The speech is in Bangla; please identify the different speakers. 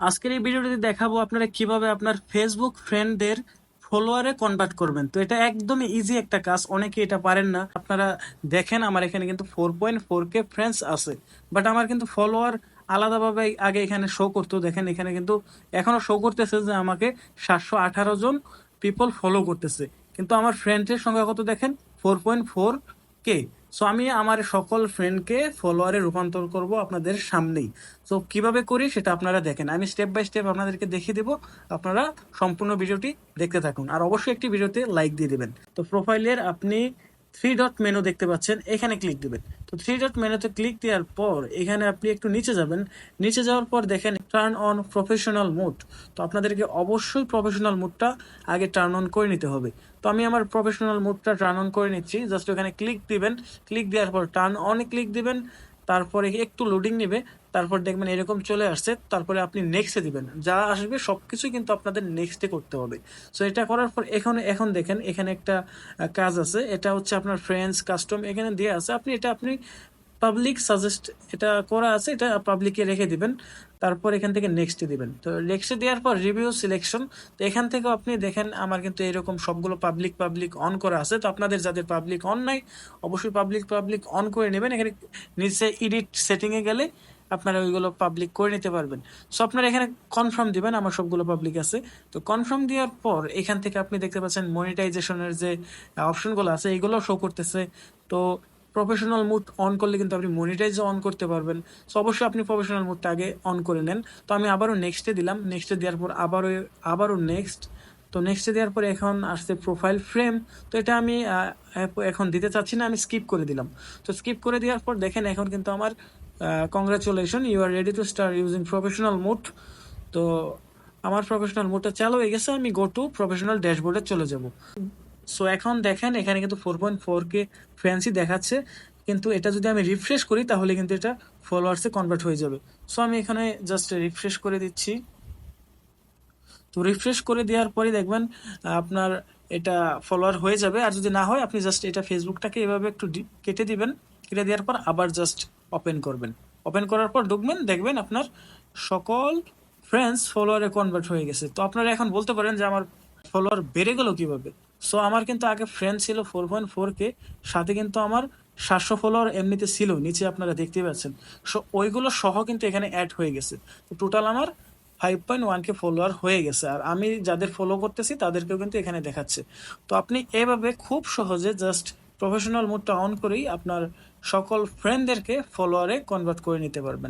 Speaker 1: আজকের এই ভিডিওটিতে দেখাবো আপনারা কীভাবে আপনার ফেসবুক ফ্রেন্ডদের ফলোয়ারে কনভার্ট করবেন। তো এটা একদমই ইজি একটা কাজ, অনেকে এটা পারেন না। আপনারা দেখেন, আমার এখানে কিন্তু four point four K friends আছে। বাট আমার কিন্তু ফলোয়ার আলাদাভাবে আগে এখানে শো করতো। দেখেন, এখানে কিন্তু এখনও শো করতেছে যে আমাকে সাতশো আঠারো জন পিপল ফলো করতেছে। কিন্তু আমার ফ্রেন্ডের সংখ্যা কত দেখেন? Four point four K so আমি আমার সকল ফ্রেন্ডকে ফলোয়ারে রূপান্তর করব আপনাদের সামনেই। সো কীভাবে করি সেটা আপনারা দেখেন। আমি স্টেপ বাই স্টেপ আপনাদেরকে দেখিয়ে দেবো। আপনারা সম্পূর্ণ ভিডিওটি দেখতে থাকুন। আর অবশ্যই একটি ভিডিওতে লাইক দিয়ে দেবেন। তো প্রোফাইলের আপনি থ্রি ডট মেনু দেখতে পাচ্ছেন, এখানে ক্লিক দেবেন। তো থ্রি ডট মেনুতে ক্লিক দেওয়ার পর এখানে আপনি একটু নিচে যাবেন। নিচে যাওয়ার পর দেখেন টার্ন অন প্রফেশনাল মোড তো আপনাদেরকে অবশ্যই প্রফেশনাল মোডটা আগে টার্ন অন করে নিতে হবে। তো আমি আমার প্রফেশনাল মোডটা টার্ন অন করে নিচ্ছি। জাস্ট ওখানে ক্লিক দিবেন। ক্লিক দেওয়ার পর টার্ন অনে ক্লিক দিবেন। তারপরে একটু লোডিং নেবে। তারপর দেখবেন এরকম চলে আসছে, তারপরে আপনি নেক্সটে দিবেন। যা আসবে সব কিছুই কিন্তু আপনাদের নেক্সটে করতে হবে। সো এটা করার পর এখন এখন দেখেন, এখানে একটা কাজ আছে। এটা হচ্ছে আপনার ফ্রেন্ডস কাস্টম এখানে দেওয়া আছে। আপনি, এটা আপনি পাবলিক সাজেস্ট এটা করা আছে, এটা পাবলিকে রেখে দিবেন। তারপর এখান থেকে নেক্সটে দিবেন। তো নেক্সটে দেওয়ার পর রিভিউ সিলেকশন তো এখান থেকে আপনি দেখেন, আমার কিন্তু এরকম সবগুলো পাবলিক পাবলিক অন করা আছে। তো আপনাদের যাদের পাবলিক অন নাই, অবশ্যই পাবলিক পাবলিক অন করে নেবেন। এখানে নিচে এডিট সেটিংয়ে গেলে আপনারা ওইগুলো পাবলিক করে নিতে পারবেন। সো আপনারা এখানে কনফার্ম দিবেন, আমার সবগুলো পাবলিক আছে। তো কনফার্ম দেওয়ার পর, এখান থেকে আপনি দেখতে পাচ্ছেন মনিটাইজেশনের যে অপশনগুলো আছে এগুলো শো করতেছে। তো প্রফেশনাল মুড অন করলে কিন্তু আপনি মনিটাইজ অন করতে পারবেন। সো অবশ্যই আপনি প্রফেশনাল মুডটা আগে অন করে নেন। তো আমি আবারও নেক্সটে দিলাম। নেক্সটে দেওয়ার পর আবারও আবারও নেক্সট তো নেক্সটে দেওয়ার পরে এখন আসছে প্রোফাইল ফ্রেম তো এটা আমি এখন দিতে চাচ্ছি না, আমি স্কিপ করে দিলাম। তো স্কিপ করে দেওয়ার পর দেখেন এখন কিন্তু আমার congratulation you are ready to start using professional mood তো আমার প্রফেশনাল মোডটা চালু হয়ে গেছে, আমি গো টু প্রফেশনাল ড্যাশবোর্ডে চলে যাব। সো এখন দেখেন, এখানে কিন্তু four point four K fancy দেখাচ্ছে, কিন্তু এটা যদি আমি রিফ্রেশ করি, তাহলে কিন্তু এটা ফলোয়ার্সে কনভার্ট হয়ে যাবে। সো আমি এখানে জাস্ট রিফ্রেশ করে দিচ্ছি। তো রিফ্রেশ করে দেওয়ার পরে দেখবেন, আপনার এটা ফলোয়ার হয়ে যাবে, আর যদি না হয়, আপনি জাস্ট এটা ফেসবুকটাকে এভাবে একটু কেটে দিবেন, কেটে দেওয়ার পর আবার জাস্ট ওপেন করবেন। ওপেন করার পর ঢুকবেন, দেখবেন আপনার সকল ফ্রেন্ডস ফলোয়ারে কনভার্ট হয়ে গেছে। তো আপনারা এখন বলতে পারেন যে আমার ফলোয়ার বেড়ে গেল কীভাবে? সো আমার কিন্তু আগে ফ্রেন্ড ছিল ফোর পয়েন্ট ফোর কে সাথে কিন্তু আমার সাতশো ফলোয়ার এমনিতে ছিল, নিচে আপনারা দেখতে পাচ্ছেন। সো ওইগুলো সহ কিন্তু এখানে অ্যাড হয়ে গেছে। তো টোটাল আমার five point one K follower হয়ে গেছে। আর আমি যাদের ফলো করতেছি, তাদেরকেও কিন্তু এখানে দেখাচ্ছে। তো আপনি এভাবে খুব সহজে জাস্ট প্রফেশনাল মোডটা অন করেই আপনার সকল ফ্রেন্ডদেরকে ফলোয়ারে কনভার্ট করে নিতে পারবেন।